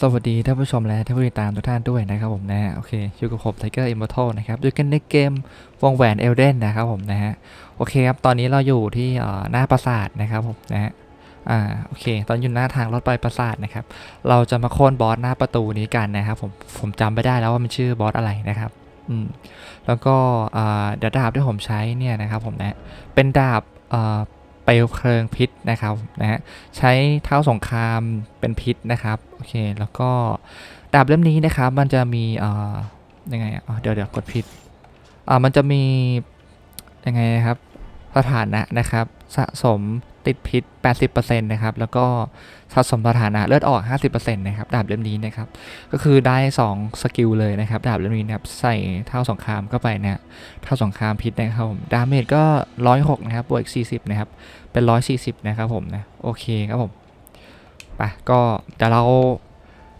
สวัสดีท่านผู้ชมและท่านผู้ติดตามทุกท่านด้วยนะครับผมนะฮะโอเคอยู่กับผมไทเกอร์อิมมอร์ทัลนะครับด้วยกันในเกมวงแหวนเอลเดนนะครับผมนะฮะโอเคครับ ตอนนี้เราอยู่ที่หน้าปราสาทนะครับผมนะฮะอ่าโอเค ตอนอยู่หน้าทางรถไฟปราสาทนะครับ เราจะมาโค่นบอสหน้าประตูนี้กันนะครับผมผมจำไม่ได้แล้วว่ามันชื่อบอสอะไรนะครับอืมแล้วก็อ่าเดี๋ยวดาบที่ผมใช้เนี่ยนะครับผมนะเป็นดาบอ่อ เปลวเพลิงพิษนะครับนะฮะใช้เท้าสงครามเป็นพิษนะครับโอเคแล้วก็ดาบเล่มนี้นะครับมันจะมีเอ่อยังไงอะอ๋อเดี๋ยวเดี๋ยวกดผิดอ่ามันจะมียังไงครับสถานะนะครับ สะสมติดพิษ 80%นะครับ แล้วก็สะสมสถานะเลือดออก 50%นะครับ ดาบเล่มนี้นะครับ ก็คือได้ 2 สกิลเลยนะครับ ดาบเล่มนี้นะครับ ใส่เท้าสงครามเข้าไปเนี่ยเท้าสงครามพิษนะครับผม ดาเมจก็ 106 นะครับ บวกอีก 40 นะครับ เป็น 140 นะครับผมนะ โอเคครับผม ไป ก็เดี๋ยวเรา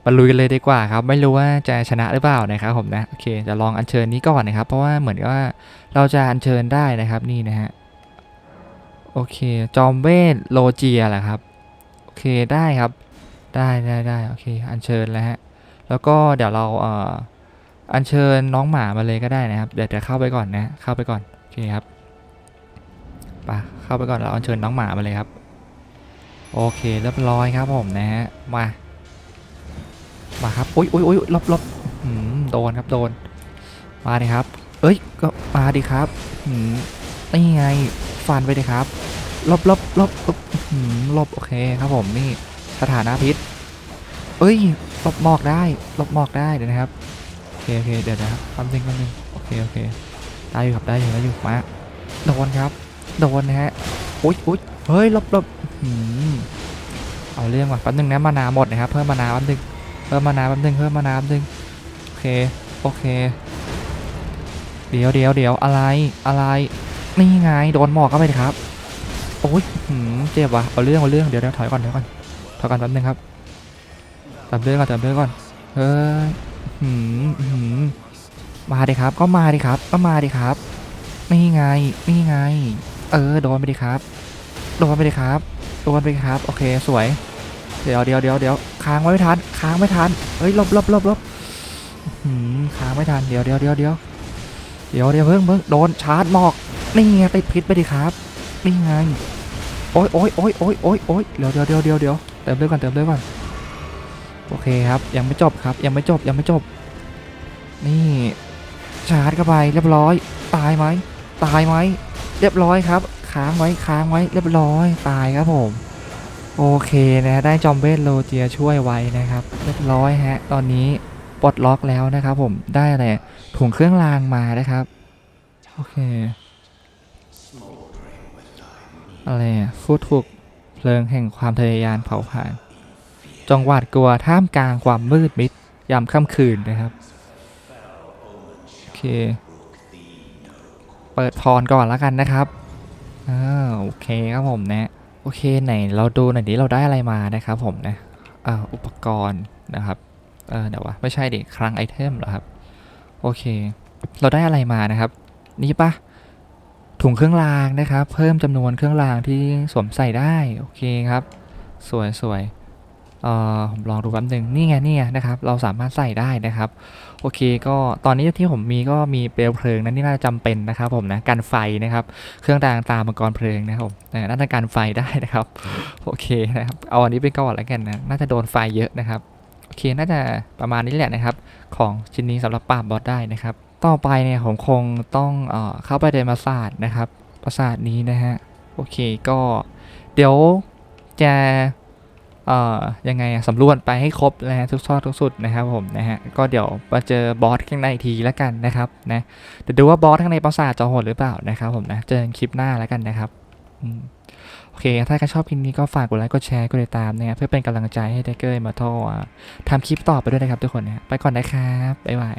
มาลุยกันเลยดีกว่าครับ ไม่รู้ว่าจะชนะหรือเปล่านะครับผมนะ โอเค จะลองอัญเชิญนี้ก่อนนะครับ เพราะว่าเหมือนกับว่าเราจะอัญเชิญได้นะครับ นี่นะฮะ โอเค จอมเวทโลเจียแหละครับ โอเคได้ครับ ได้ได้ได้โอเค อัญเชิญแล้วฮะ แล้วก็เดี๋ยวเราเอ่ออัญเชิญน้องหมามาเลยก็ได้นะครับ เดี๋ยวเดี๋ยวเข้าไปก่อนนะ เข้าไปก่อน โอเคครับไปเข้าไปก่อนแล้วเอาเชิญน้องหมามาเลยครับ โอเคเรียบร้อยครับผมนะฮะ มา มาครับ อุ้ยอุ้ยอุ้ยลบลบหืมโดนครับ โดน มาดิครับ เอ้ย ก็มาดิครับหืมนี่ไง ฟันไปดิครับลบลบลบลบลบโอเคครับผมนี่สถานะพิษ เอ้ยลบหมอกได้ลบหมอกได้เดี๋ยวนะครับโอเคโอเคเดี๋ยวนะครับแป๊บนึงแป๊บนึงโอเคโอเคได้อยู่ครับได้อยู่ได้อยู่มาโดนครับโดนนะฮะอุ๊ยอุ๊ยเฮ้ยลบลบหืมเอาเรื่องว่ะแป๊บนึงนะมานาหมดนะครับเพิ่มมานาแป๊บนึงเพิ่มมานาแป๊บนึงเพิ่มมานาแป๊บนึงโอเคโอเค เดี๋ยวเดี๋ยวเดี๋ยวอะไรอะไร นี่ไงโดนหมอกเข้าไปครับ โอ้ยเจ็บว่ะ เอาเรื่องเอาเรื่อง เดี๋ยวเดี๋ยวถอยก่อนถอยก่อน ถอยก่อนแป๊บนึงครับติมเลือดก่อนติมเลือดก่อน เฮ้ยหืมหืมาดิครับ ก็มาดิครับ ก็มาดิครับ นี่ไง นี่ไง เออ โดนไปดิครับ โดนไปดิครับ โดนไปครับ โอเค สวย เดี๋ยวเดี๋ยวเดี๋ยวเดี๋ยวค้างไว้ไม่ทัน ค้างไม่ทัน เฮ้ย ลบลบลบลบหืมค้างไม่ทัน เดี๋ยวเดี๋ยวเดี๋ยวเดี๋ยวเดี๋ยวเดี๋ยวเพิ่งเพิ่งโดนชาร์จหมอก นี่ไงติดพิษไปดิครับ นี่ไง โอ้ยโอ้ยโอ้ยโอ้ยโอ้ยโอ้ยเดี๋ยวเดี๋ยวเดี๋ยวเดี๋ยวเดี๋ยวเติมเลือดก่อนเติมเลือดก่อน โอเคครับ ยังไม่จบครับ ยังไม่จบยังไม่จบ นี่ชาร์จเข้าไปเรียบร้อย ตายไหมตายไหมเรียบร้อยครับ ค้างไว้ค้างไว้เรียบร้อยตายครับผม โอเคนะได้จอมเบสโลเจียช่วยไว้นะครับ เรียบร้อยฮะ ตอนนี้ปลดล็อกแล้วนะครับผมได้อะไรถุงเครื่องรางมานะครับ โอเค อะไรอะฟูดถูกเพลิงแห่งความทะเยอทะยานเผาผลาญจงหวาดกลัวท่ามกลางความมืดมิดยามค่ำคืนนะครับ โอเค เปิดพรก่อนแล้วกันนะครับอ่าโอเคครับผมนะ โอเคไหนเราดูหน่อยดิเราได้อะไรมานะครับผมนะอ่าอุปกรณ์นะครับเออเดี๋ยววะไม่ใช่ดิคลังไอเทมเหรอครับ โอเค เราได้อะไรมานะครับ นี่ปะ ถุงเครื่องรางนะครับ เพิ่มจำนวนเครื่องรางที่สวมใส่ได้ โอเคครับ สวยสวยเอ่อผมลองดูแป๊บนึงนี่ไงนี่ไงนะครับ เราสามารถใส่ได้นะครับ โอเค ก็ตอนนี้ที่ผมมีก็มีเปลวเพลิงนั้นนี่น่าจะจำเป็นนะครับ ผมนะกันไฟนะครับ เครื่องรางตามังกรเพลิงนะครับผมน่าจะกันไฟได้นะครับ โอเคนะครับ เอาอันนี้ไปก่อนแล้วกันนะ น่าจะโดนไฟเยอะนะครับ โอเค น่าจะประมาณนี้แหละนะครับ ของชิ้นนี้สำหรับปราบบอสได้นะครับ ต่อไปเนี่ยผมคงต้องเอเข้าไปในปราสาทนะครับปราสาทนี้นะฮะโอเคก็เดี๋ยวจะเอ่อยังไงสำรวจไปให้ครบนะฮะทุกซอกทุกสุดนะครับผมนะฮะก็เดี๋ยวมาเจอบอสข้างในทีแล้วกันนะครับนะเดี๋ยวดูว่าบอสข้างในปราสาทจะโหดหรือเปล่านะครับผมนะเจอคลิปหน้าแล้วกันนะครับโอเค ถ้าใครชอบคลิปนี้ก็ฝากกดไลค์กดแชร์กดติดตามนะครับเพื่อเป็นกำลังใจให้ไทเกอร์มาโททำคลิปต่อไปด้วยนะครับทุกคนนะไปก่อนนะครับบ๊ายบาย